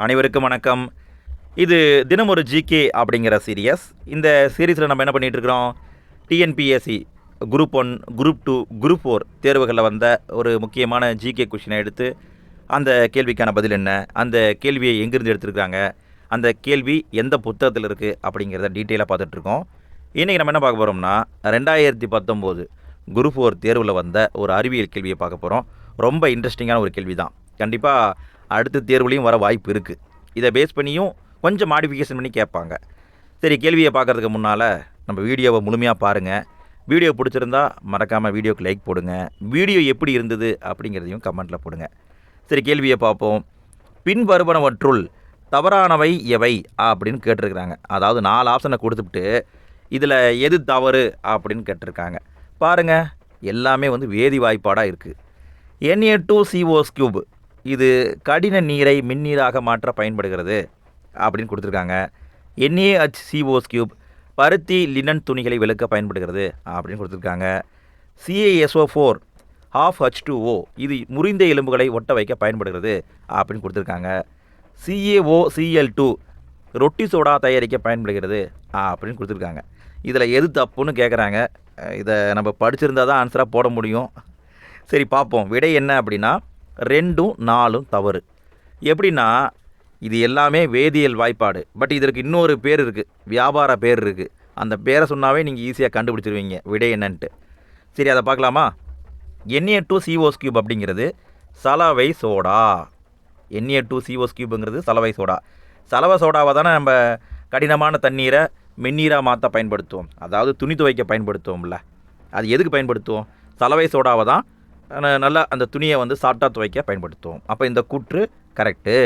அனைவருக்கும் வணக்கம். இது தினம் ஒரு ஜிகே அப்படிங்கிற சீரியஸ் இந்த சீரீஸில் நம்ம என்ன பண்ணிட்டு இருக்கிறோம்? TNPSC group one group two group four தேர்வுகளில் வந்த ஒரு முக்கியமான ஜிகே கொஷினை எடுத்து அந்த கேள்விக்கான பதில் என்ன? அந்த கேள்வியை எங்கேருந்து எடுத்திருக்காங்க அந்த கேள்வி எந்த புத்தகத்தில் இருக்குது அப்படிங்கிறத டீட்டெயிலாக பார்த்துட்ருக்கோம் இன்றைக்கி நம்ம என்ன பார்க்க போகிறோம்னா ரெண்டாயிரத்தி பத்தொம்போது குரூப் ஃபோர் தேர்வில் வந்த ஒரு அறிவியல் கேள்வியை பார்க்க போகிறோம் ரொம்ப இன்ட்ரெஸ்டிங்கான ஒரு கேள்வி தான் கண்டிப்பாக அடுத்த தேர்வுலையும் வர வாய்ப்பு இருக்குது இதை பேஸ் பண்ணியும் கொஞ்சம் மாடிஃபிகேஷன் பண்ணி கேட்பாங்க. சரி கேள்வியை பார்க்குறதுக்கு முன்னால் நம்ம வீடியோவை முழுமையாக பாருங்கள் வீடியோ பிடிச்சிருந்தா மறக்காமல் வீடியோக்கு லைக் போடுங்க. வீடியோ எப்படி இருந்தது அப்படிங்கிறதையும் கமெண்ட்டில் போடுங்க. சரி கேள்வியை பார்ப்போம். பின்வருவனவற்றுள் தவறானவை எவை அப்படின்னு கேட்டிருக்கிறாங்க. அதாவது நாலு ஆப்ஷனை கொடுத்துட்டு இதில் எது தவறு அப்படின்னு கேட்டிருக்காங்க. பாருங்கள் எல்லாமே வந்து வேதி வாய்ப்பாடாக இருக்குது என்ஏ டூ சிஓஸ் கியூப் இது கடின நீரை மின்னீராக மாற்ற பயன்படுகிறது அப்படின்னு கொடுத்துருக்காங்க. என்ஏஹெச் சிஓஸ் கியூப் பருத்தி லினன் துணிகளை விளக்க பயன்படுகிறது அப்படின்னு கொடுத்துருக்காங்க. C A S O four half H two O இது முறிந்த எலும்புகளை ஒட்ட வைக்க பயன்படுகிறது அப்படின்னு கொடுத்துருக்காங்க. C A O C L two ரொட்டி சோடா தயாரிக்க பயன்படுகிறது அப்படின்னு கொடுத்துருக்காங்க. இதில் எது தப்புன்னு கேட்குறாங்க இதை நம்ம படிச்சிருந்தா தான் ஆன்சராக போட முடியும். சரி பார்ப்போம். விடை என்ன அப்படின்னா ரெண்டும் நாலும் தவறு. எப்படின்னா இது எல்லாமே வேதியியல் வாய்ப்பாடு. பட் இதற்கு இன்னொரு பேர் இருக்குது வியாபார பேர் இருக்குது அந்த பேரை சொன்னாவே நீங்கள் ஈஸியாக கண்டுபிடிச்சிருவீங்க விடை என்னன்ட்டு. சரி அதை பார்க்கலாமா? என்ஏ டூ சிஓஸ் கியூப் அப்படிங்கிறது சலவை soda. N A two C O S கியூபுங்கிறது சலவை சோடா. சலவை சோடாவை தானே நம்ம கடினமான தண்ணீரை மென்னீராக மாற்ற பயன்படுத்துவோம். அதாவது துணி துவைக்க பயன்படுத்துவோம்ல. அது எதுக்கு பயன்படுத்துவோம்? சலவை சோடாவை தான் நல்லா அந்த துணியை வந்து சாஃப்டாக துவைக்க பயன்படுத்துவோம். அப்போ இந்த கூற்று கரெக்டு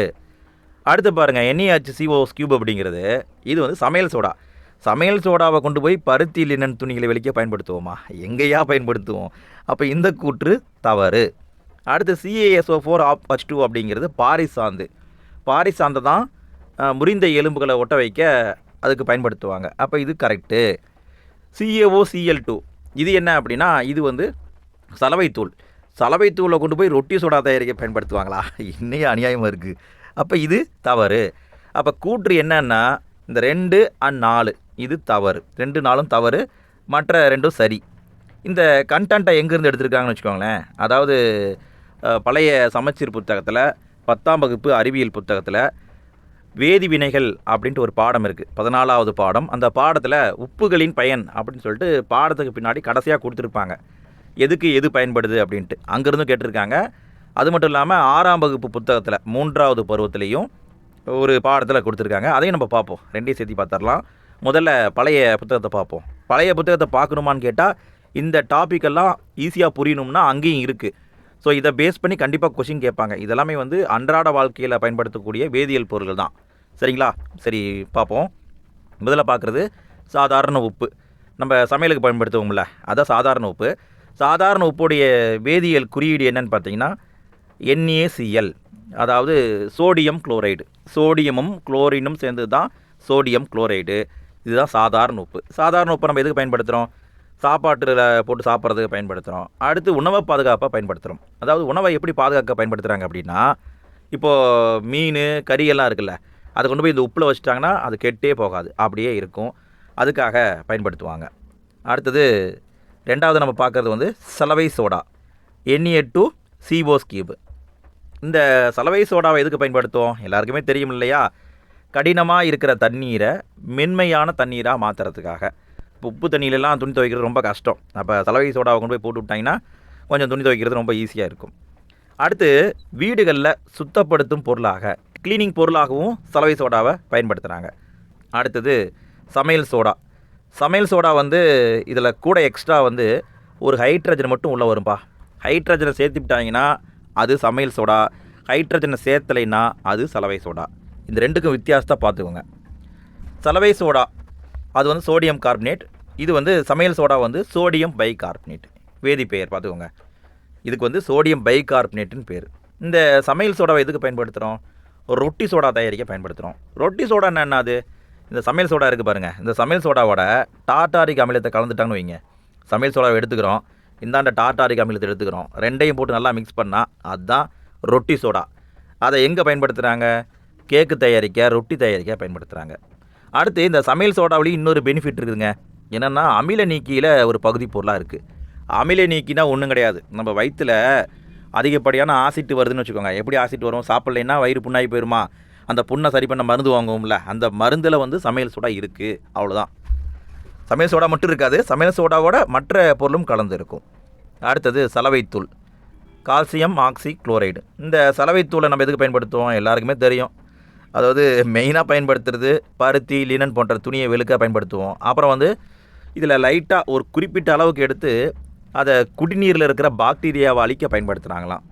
அடுத்து பாருங்கள் என்இஹெச் சிஓஸ் கியூப் அப்படிங்கிறது இது வந்து சமையல் சோடா. சமையல் சோடாவை கொண்டு போய் பருத்தி லினன் துணிகளை வெளிக்க பயன்படுத்துவோமா? எங்கேயா பயன்படுத்துவோம். அப்போ இந்த கூற்று தவறு. அடுத்து C A S O four half H two அப்படிங்கிறது பாரிசாந்து. பாரிசாந்தை தான் முறிந்த எலும்புகளை ஒட்ட வைக்க அதுக்கு பயன்படுத்துவாங்க. அப்போ இது கரெக்டு சிஏஓ சிஎல் டூ இது என்ன அப்படின்னா இது வந்து சலவைத்தூள். சலவைத்தூளை கொண்டு போய் ரொட்டி சோடா தயாரிக்க பயன்படுத்துவாங்களா? இன்னையே அநியாயமாக இருக்குது அப்போ இது தவறு. அப்போ கூற்று என்னன்னா இந்த ரெண்டு அண்ட் நாலு இது தவறு. ரெண்டு நாளும் தவறு மற்ற ரெண்டும் சரி. இந்த கண்டென்ட்டை எங்கேருந்து எடுத்திருக்காங்கன்னு வச்சுக்கோங்களேன். அதாவது பழைய சமச்சீர் புத்தகத்தில் பத்தாம் வகுப்பு அறிவியல் புத்தகத்தில் வேதி வினைகள் அப்படின்ட்டு ஒரு பாடம் இருக்குது பதினாலாவது பாடம். அந்த பாடத்தில் உப்புகளின் பயன் அப்படின்னு சொல்லிட்டு பாடத்துக்கு பின்னாடி கடைசியாக கொடுத்துருப்பாங்க. எதுக்கு எது பயன்படுது அப்படின்ட்டு. அங்கேருந்து கேட்டிருக்காங்க. அது மட்டும் இல்லாமல் ஆறாம் வகுப்பு புத்தகத்தில் மூன்றாவது பருவத்திலையும் ஒரு பாடத்தில் கொடுத்துருக்காங்க. அதையும் நம்ம பார்ப்போம். ரெண்டையும் சேர்த்து பார்த்துடலாம். முதல்ல பழைய புத்தகத்தை பார்ப்போம். பழைய புத்தகத்தை பார்க்கணுமான்னு கேட்டால் இந்த டாப்பிக்கெல்லாம் ஈஸியாக புரியணும்னா அங்கேயும் இருக்குது ஸோ இதை பேஸ் பண்ணி கண்டிப்பாக கொஷின் கேட்பாங்க. இதெல்லாமே வந்து அன்றாட வாழ்க்கையில் பயன்படுத்தக்கூடிய வேதியியல் பொருள்கள் தான். சரிங்களா? சரி பார்ப்போம். முதல்ல பார்க்குறது சாதாரண உப்பு. நம்ம சமையலுக்கு பயன்படுத்துவோம்ல. அதான் சாதாரண உப்பு. சாதாரண உப்புடைய வேதியியல் குறியீடு என்னன்னு பார்த்தீங்கன்னா என்ஏசிஎல் அதாவது சோடியம் குளோரைடு சோடியமும் குளோரினும் சேர்ந்து தான் சோடியம் குளோரைடு இதுதான் சாதாரண உப்பு. சாதாரண உப்பை நம்ம எதுக்கு பயன்படுத்துகிறோம் சாப்பாட்டில் போட்டு சாப்பிட்றதுக்கு பயன்படுத்துகிறோம் அடுத்து உணவை பாதுகாப்பாக பயன்படுத்துகிறோம் அதாவது உணவை எப்படி பாதுகாக்க பயன்படுத்துகிறாங்க அப்படின்னா இப்போது மீன் கறியெல்லாம் இருக்குல்ல அதை கொண்டு போய் இந்த உப்பில் வச்சுட்டாங்கன்னா அது கெட்டே போகாது. அப்படியே இருக்கும். அதுக்காக பயன்படுத்துவாங்க. அடுத்தது ரெண்டாவது நம்ம பார்க்குறது வந்து சலவை soda. N A two C O S cube இந்த சலவை சோடாவை எதுக்கு பயன்படுத்துவோம்? எல்லாருக்குமே தெரியும் இல்லையா? கடினமாக இருக்கிற தண்ணீரை மென்மையான தண்ணீராக மாற்றுறதுக்காக இப்போ உப்பு தண்ணியிலலாம் துணி துவைக்கிறது ரொம்ப கஷ்டம். அப்போ சலவை சோடாவை கொண்டு போய் போட்டு விட்டாங்கன்னா கொஞ்சம் துணி துவைக்கிறது ரொம்ப ஈஸியாக இருக்கும். அடுத்து வீடுகளில் சுத்தப்படுத்தும் பொருளாக க்ளீனிங் பொருளாகவும் சலவை சோடாவை பயன்படுத்துகிறாங்க அடுத்தது சமையல் சோடா. சமையல் சோடா வந்து இதில் கூட எக்ஸ்ட்ரா வந்து ஒரு ஹைட்ரஜன் மட்டும் உள்ளே வரும்பா. ஹைட்ரஜனை சேர்த்துக்கிட்டாங்கன்னா அது சமையல் சோடா ஹைட்ரஜனை சேர்த்தலைன்னா அது சலவை சோடா. இந்த ரெண்டுக்கும் வித்தியாசத்தை பார்த்துக்கோங்க. சலவை சோடா அது வந்து சோடியம் கார்பனேட் இது வந்து சமையல் சோடா வந்து சோடியம் பை கார்பனேட் வேதிப்பெயர் பார்த்துக்கோங்க. இதுக்கு வந்து சோடியம் பை கார்பனேட்டுன்னு பேர். இந்த சமையல் சோடாவை எதுக்கு பயன்படுத்துகிறோம் ரொட்டி சோடா தயாரிக்க பயன்படுத்துகிறோம் ரொட்டி சோடா என்னது இந்த சமையல் சோடா இருக்குது பாருங்கள் இந்த சமையல் சோடாவோட டாட்டாரிக் அமிலத்தை கலந்துட்டாங்கன்னு வைங்க. சமையல் சோடாவை எடுத்துக்கிறோம். இந்தாண்ட டாட்டாரிக் அமிலத்தை எடுத்துக்கிறோம். ரெண்டையும் போட்டு நல்லா மிக்ஸ் பண்ணால் அதுதான் ரொட்டி சோடா. அதை எங்கே பயன்படுத்துகிறாங்க கேக்கு தயாரிக்க ரொட்டி தயாரிக்க பயன்படுத்துகிறாங்க அடுத்து இந்த சமையல் சோடாவிலையும் இன்னொரு பெனிஃபிட் இருக்குதுங்க. என்னென்னா அமில நீக்கியில் ஒரு பகுதி பொருளாக இருக்குது அமில நீக்கினா ஒன்றும் கிடையாது. நம்ம வயிற்றில் அதிகப்படியான ஆசிட் வருதுன்னு வச்சுக்கோங்க. எப்படி ஆசிட் வரும்? சாப்பிட்லைன்னா வயிறு புண்ணாகி போயிருமா? அந்த புண்ணை சரி பண்ண மருந்து வாங்குவோம்ல அந்த மருந்தில் வந்து சமையல் சோடா இருக்குது அவ்வளோதான் சமையல் சோடா மட்டும் இருக்காது சமையல் சோடாவோட மற்ற பொருளும் கலந்து இருக்கும். அடுத்தது சலவைத்தூள். கால்சியம் ஆக்சி குளோரைடு இந்த சலவைத்தூளை நம்ம எதுக்கு பயன்படுத்துவோம்? எல்லாருக்குமே தெரியும். அதாவது மெயினாக பயன்படுத்துறது பருத்தி லினன் போன்ற துணியை வெளுக்க பயன்படுத்துவோம். அப்புறம் வந்து இதில் லைட்டாக ஒரு குறிப்பிட்ட அளவுக்கு எடுத்து அதை குடிநீரில் இருக்கிற பாக்டீரியாவை அழிக்க பயன்படுத்துகிறாங்களாம்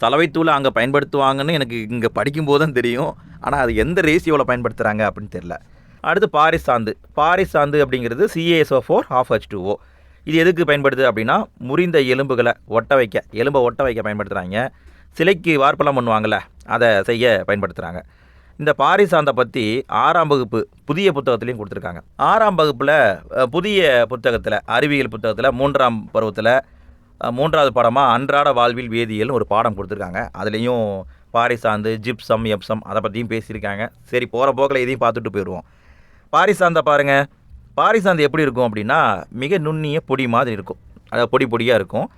சலவைத்தூளை அங்கே பயன்படுத்துவாங்கன்னு எனக்கு இங்கே படிக்கும்போது தான் தெரியும். ஆனால் அது எந்த ரேசியோவில் பயன்படுத்துகிறாங்க அப்படின்னு தெரில அடுத்து பாரிசாந்து பாரிசாந்து அப்படிங்கிறது C A S O four half H two O இது எதுக்கு பயன்படுது அப்படின்னா முறிந்த எலும்புகளை ஒட்ட வைக்க எலும்பை ஒட்ட வைக்க பயன்படுத்துகிறாங்க சிலைக்கு வார்ப்பெல்லாம் பண்ணுவாங்கள்ல அதை செய்ய பயன்படுத்துகிறாங்க இந்த பாரிசாந்தை பற்றி ஆறாம் வகுப்பு புதிய புத்தகத்துலேயும் கொடுத்துருக்காங்க. ஆறாம் வகுப்பில் புதிய புத்தகத்தில் அறிவியல் புத்தகத்தில் மூன்றாம் பருவத்தில் மூன்றாவது பாடமாக அன்றாட வாழ்வில் வேதியியல்னு ஒரு பாடம் கொடுத்துருக்காங்க. அதுலேயும் பாரிசாந்து ஜிப்சம் எப்சம் அதை பற்றியும் பேசியிருக்காங்க. சரி போகிற போக்கில் இதையும் பார்த்துட்டு போயிடுவோம். பாரிசாந்தை பாருங்கள் பாரிசாந்து எப்படி இருக்கும் அப்படின்னா மிக நுண்ணிய பொடி மாதிரி இருக்கும். அதாவது பொடி பொடியாக இருக்கும்.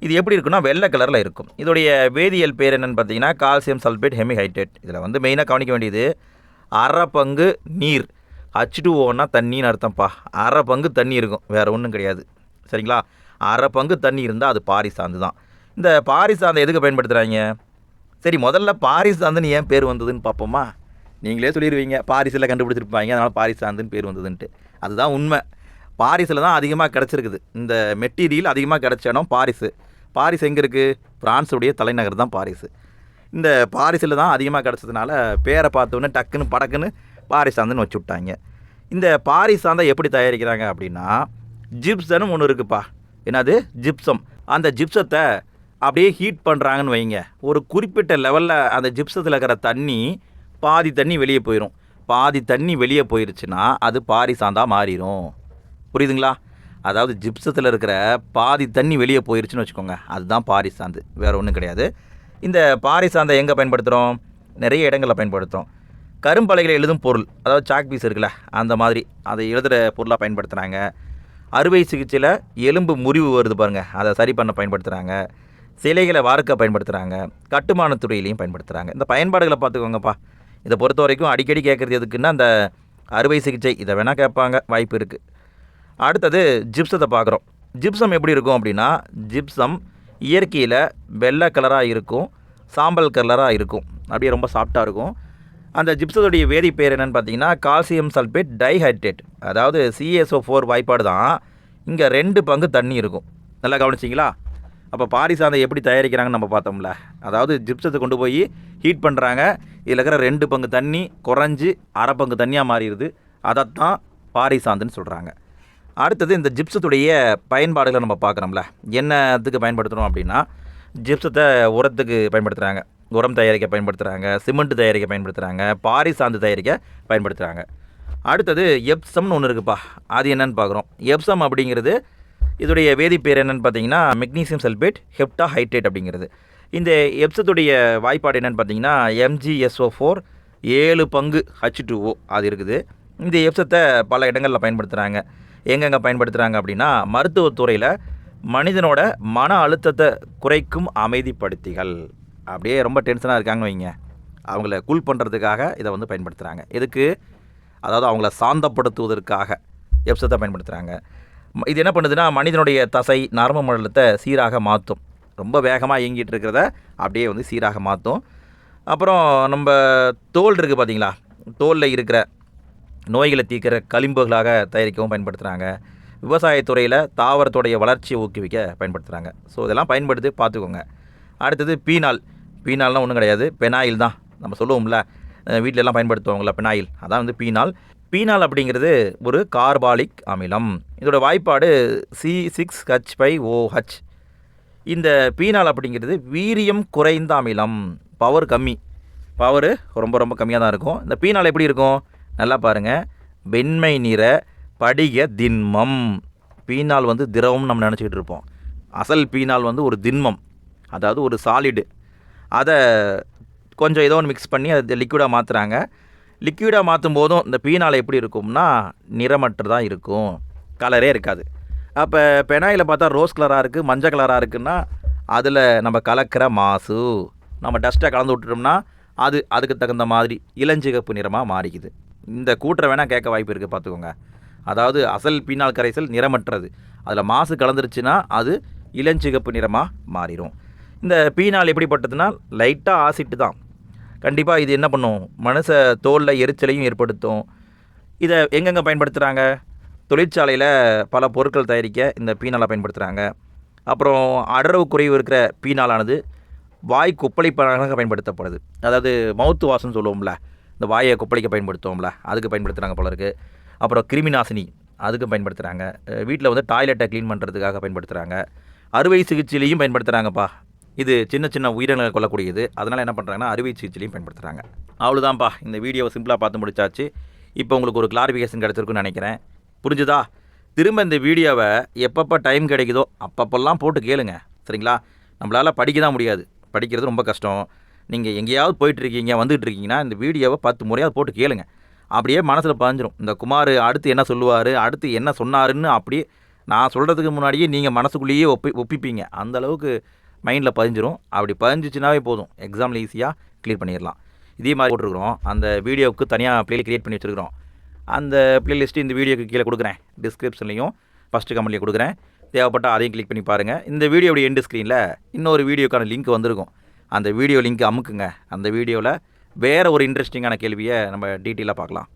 இது எப்படி இருக்குன்னா வெள்ளை கலரில் இருக்கும். இதோடைய வேதியியல் பேர் என்னென்னு பார்த்தீங்கன்னா கால்சியம் சல்பேட் ஹெமிஹைட்ரேட். இதில் வந்து மெயினாக கவனிக்க வேண்டியது அரை பங்கு நீர். ஹச் டூ ஓன்னா தண்ணின்னு அர்த்தம்ப்பா. அரை பங்கு தண்ணி இருக்கும். வேறு ஒன்றும் கிடையாது. சரிங்களா? அரை பங்கு தண்ணி இருந்தால் அது பாரிசாந்து தான் இந்த பாரிசாந்தை எதுக்கு பயன்படுத்துகிறாங்க சரி முதல்ல பாரிசாந்துன்னு ஏன் பேர் வந்ததுன்னு பார்ப்போமா? நீங்களே சொல்லிடுவீங்க பாரிஸில் கண்டுபிடிச்சிருப்பாங்க அதனால் பாரிசாந்துன்னு பேர் வந்ததுன்ட்டு. அதுதான் உண்மை. பாரிஸில் தான் அதிகமாக கிடச்சிருக்குது. இந்த மெட்டீரியல் அதிகமாக கிடச்ச இடம் பாரிஸு பாரிஸ் எங்கே இருக்குது பிரான்ஸுடைய தலைநகர் தான் பாரிஸு இந்த பாரிஸில் தான் அதிகமாக கிடச்சதுனால பேரை பார்த்தோன்னே டக்குன்னு படக்குன்னு பாரிசாந்துன்னு வச்சு விட்டாங்க. இந்த பாரிசாந்தை எப்படி தயாரிக்கிறாங்க அப்படின்னா ஜிப்சனும் ஒன்று இருக்குப்பா. என்னது ஜிப்சம் அந்த ஜிப்சத்தை அப்படியே ஹீட் பண்ணுறாங்கன்னு வைங்க. ஒரு குறிப்பிட்ட லெவலில் அந்த ஜிப்சத்தில் இருக்கிற தண்ணி பாதி தண்ணி வெளியே போயிடும் பாதி தண்ணி வெளியே போயிருச்சுன்னா அது பாரிசாந்தா மாறிடும் புரியுதுங்களா? அதாவது ஜிப்சத்தில் இருக்கிற பாதி தண்ணி வெளியே போயிருச்சுன்னு வச்சுக்கோங்க. அதுதான் பாரிசாந்து. வேறு ஒன்றும் கிடையாது. இந்த பாரிசாந்தை எங்கே பயன்படுத்துகிறோம் நிறைய இடங்களில் பயன்படுத்துகிறோம் கரும்பலைகளை எழுதும் பொருள் அதாவது சாக் பீஸ் இருக்குல்ல அந்த மாதிரி. அதை எழுதுகிற பொருளாக பயன்படுத்துகிறாங்க அறுவை சிகிச்சையில் எலும்பு முறிவு வருது பாருங்கள் அதை சரி பண்ண பயன்படுத்துகிறாங்க சிலைகளை வார்க்க பயன்படுத்துகிறாங்க கட்டுமானத்துறையிலையும் பயன்படுத்துகிறாங்க இந்த பயன்பாடுகளை பார்த்துக்கோங்கப்பா. இதை பொறுத்த வரைக்கும் அடிக்கடி கேட்குறது எதுக்குன்னா அந்த அறுவை சிகிச்சை. இதை வேணால் கேட்பாங்க. வாய்ப்பு இருக்குது அடுத்தது ஜிப்சத்தை பார்க்குறோம். ஜிப்சம் எப்படி இருக்கும் அப்படின்னா ஜிப்சம் இயற்கையில் வெள்ளை கலராக இருக்கும். சாம்பல் கலராக இருக்கும். அப்படியே ரொம்ப சாஃப்டாக இருக்கும். அந்த ஜிப்சத்துடைய வேதி பேர் என்னென்னு பார்த்தீங்கன்னா கால்சியம் சல்பேட் டைஹைட்ரேட். அதாவது சிஎஸ்ஓ ஃபோர் வாய்ப்பாடு தான். இங்கே ரெண்டு பங்கு தண்ணி இருக்கும். நல்லா கவனிச்சிங்களா? அப்போ பாரிசாந்தை எப்படி தயாரிக்கிறாங்கன்னு நம்ம பார்த்தோம்ல. அதாவது ஜிப்சத்தை கொண்டு போய் ஹீட் பண்ணுறாங்க இதில் இருக்கிற ரெண்டு பங்கு தண்ணி குறைஞ்சி அரை பங்கு தண்ணியாக மாறிடுது. அதைத்தான் பாரிசாந்துன்னு சொல்கிறாங்க அடுத்தது இந்த ஜிப்சத்துடைய பயன்பாடுகளை நம்ம பார்க்குறோம்ல என்னத்துக்கு பயன்படுத்துகிறோம் அப்படின்னா ஜிப்சத்தை உரத்துக்கு பயன்படுத்துகிறாங்க உரம் தயாரிக்க பயன்படுத்துகிறாங்க சிமெண்ட் தயாரிக்க பயன்படுத்துகிறாங்க பாரி சாந்து தயாரிக்க பயன்படுத்துகிறாங்க அடுத்தது எப்சம்னு ஒன்று இருக்குப்பா. அது என்னன்னு பார்க்குறோம். எப்சம் அப்படிங்கிறது இதோடைய வேதிப்பேர் என்னென்னு பார்த்தீங்கன்னா மெக்னீசியம் சல்பேட் ஹெப்டா ஹைட்ரேட் அப்படிங்கிறது. இந்த எப்சத்துடைய வாய்ப்பாடு என்னென்னு பார்த்தீங்கன்னா எம்ஜிஎஸ்ஓ ஃபோர் ஏழு பங்கு ஹச் டூஓ அது இருக்குது. இந்த எப்சத்தை பல இடங்களில் பயன்படுத்துகிறாங்க எங்கெங்கே பயன்படுத்துகிறாங்க அப்படின்னா மருத்துவத்துறையில் மனிதனோட மன அழுத்தத்தை குறைக்கும் அமைதிப்படுத்திகள். அப்படியே ரொம்ப டென்ஷனாக இருக்காங்க வைங்க. அவங்கள கூல் பண்ணுறதுக்காக இதை வந்து பயன்படுத்துகிறாங்க எதுக்கு? அதாவது அவங்கள சாந்தப்படுத்துவதற்காக. எப்சத்தை பயன்படுத்துகிறாங்க ம- இது என்ன பண்ணுதுன்னா மனிதனுடைய தசை நரம்பு மண்டலத்தை சீராக மாற்றும் ரொம்ப வேகமாக இயங்கிட்டு இருக்கிறத அப்படியே வந்து சீராக மாற்றும் அப்புறம் நம்ம தோல் இருக்குது பார்த்தீங்களா தோலில் இருக்கிற நோய்களை தீர்க்கிற களிம்புகளாக தயாரிக்கவும் பயன்படுத்துகிறாங்க விவசாயத்துறையில் தாவரத்துடைய வளர்ச்சியை ஊக்குவிக்க பயன்படுத்துகிறாங்க ஸோ இதெல்லாம் பயன்படுத்தி பார்த்துக்கோங்க. அடுத்தது பீனால். பீனால்லாம் ஒன்றும் கிடையாது. பெனாயில் தான். நம்ம சொல்லுவோம்ல வீட்டிலலாம் பயன்படுத்துவாங்களா பெனாயில். அதான் வந்து பீனால். பீனால் அப்படிங்கிறது ஒரு கார்பாலிக் அமிலம். இதோட வாய்ப்பாடு C six H five O H இந்த பீனால் அப்படிங்கிறது வீரியம் குறைந்த அமிலம். பவர் கம்மி. பவர் ரொம்ப ரொம்ப கம்மியாக தான் இருக்கும். இந்த பீனால் எப்படி இருக்கும்? நல்லா பாருங்கள் வெண்மை நிற படிக திண்மம். பீனால் வந்து திரவம்னு நம்ம நினச்சிக்கிட்டு இருப்போம். அசல் பீனால் வந்து ஒரு திண்மம். அதாவது ஒரு சாலிடு அதை கொஞ்சம் ஏதோ ஒன்று மிக்ஸ் பண்ணி அது லிக்விடாக மாற்றுறாங்க லிக்விடாக மாற்றும் போதும் இந்த பீனால் எப்படி இருக்கும்னா நிறமற்றதாக இருக்கும். கலரே இருக்காது. அப்போ பெனாயில் பார்த்தா ரோஸ் கலராக இருக்குது மஞ்சள் கலராக இருக்குன்னா அதில் நம்ம கலக்கிற மாசு. நம்ம டஸ்ட்டை கலந்து விட்டுட்டோம்னா அது அதுக்கு தகுந்த மாதிரி இளஞ்சிகப்பு நிறமாக மாறிக்குது. இந்த கூட்டுற வேணால் கேட்க வாய்ப்பு இருக்குது பார்த்துக்கோங்க. அதாவது அசல் பீனால் கரைசல் நிறமற்றது. அதில் மாசு கலந்துருச்சுன்னா அது இளஞ்சிகப்பு நிறமாக மாறிடும் இந்த பீனால் எப்படிப்பட்டதுன்னா லைட்டாக ஆசிட்டு தான். கண்டிப்பாக இது என்ன பண்ணும்? மனுஷ தோலில் எரிச்சலையும் ஏற்படுத்தும். இதை எங்கெங்கே பயன்படுத்துகிறாங்க தொழிற்சாலையில் பல பொருட்கள் தயாரிக்க இந்த பீனாலை பயன்படுத்துகிறாங்க அப்புறம் அடர்வு குறைவு இருக்கிற பீனாலானது வாய் கொப்பளிப்பாக பயன்படுத்தப்படுது. அதாவது மவுத்து வாசம்னு சொல்லுவோம்ல இந்த வாயை கொப்பளிக்க பயன்படுத்துவோம்ல அதுக்கு பயன்படுத்துகிறாங்க போல இருக்குது அப்புறம் கிருமி நாசினி அதுக்கு பயன்படுத்துகிறாங்க வீட்டில் வந்து டாய்லெட்டை க்ளீன் பண்ணுறதுக்காக பயன்படுத்துகிறாங்க அறுவை சிகிச்சையிலையும் பயன்படுத்துகிறாங்கப்பா இது சின்ன சின்ன உயிரினங்களை கொல்லக்கூடியது. அதனால் என்ன பண்ணுறாங்கன்னா அறுவை சிகிச்சையிலையும் பயன்படுத்துகிறாங்க அவ்வளோதான்ப்பா இந்த வீடியோவை சிம்பிளாக பார்த்து முடிச்சாச்சு. இப்போ உங்களுக்கு ஒரு கிளாரிஃபிகேஷன் கிடச்சிருக்குன்னு நினைக்கிறேன். புரிஞ்சுதா? திரும்ப இந்த வீடியோவை எப்பப்போ டைம் கிடைக்குதோ அப்பப்பெல்லாம் போட்டு கேளுங்க. சரிங்களா? நம்மளால் படிக்க தான் முடியாது. படிக்கிறது ரொம்ப கஷ்டம். நீங்கள் எங்கேயாவது போயிட்டுருக்கீங்க வந்துகிட்டு இருக்கீங்கன்னா இந்த வீடியோவை பத்து முறையாவது போட்டு கேளுங்க. அப்படியே மனசில் பதிஞ்சிரும். இந்த குமார் அடுத்து என்ன சொல்லுவார் அடுத்து என்ன சொன்னாருன்னு அப்படியே நான் சொல்கிறதுக்கு முன்னாடியே நீங்கள் மனசுக்குள்ளேயே ஒப்பி ஒப்பிப்பீங்க. அந்த அளவுக்கு மைண்டில் பதிஞ்சிரும். அப்படி பதிஞ்சிச்சுனாவே போதும். எக்ஸாமில் ஈஸியாக கிளியர் பண்ணிடலாம் இதே மாதிரி போட்டிருக்கிறோம். அந்த வீடியோவுக்கு தனியாக ப்ளே கிரியேட் பண்ணி வச்சுருக்கிறோம். அந்த ப்ளேலிஸ்ட்டு இந்த வீடியோக்கு கீழே கொடுக்குறேன். டிஸ்கிரிப்ஷன்லையும் ஃபஸ்ட்டு கமெண்ட்லேயும் கொடுக்குறேன். தேவைப்பட்ட அதையும் கிளிக் பண்ணி பாருங்கள் இந்த வீடியோடைய எண்டு ஸ்க்ரீனில் இன்னொரு வீடியோக்கான லிங்க் வந்திருக்கும். அந்த வீடியோ லிங்க் அமுக்குங்க. அந்த வீடியோவில் வேறு ஒரு இன்ட்ரெஸ்டிங்கான கேள்வியை நம்ம டீட்டெயிலாக பார்க்கலாம்.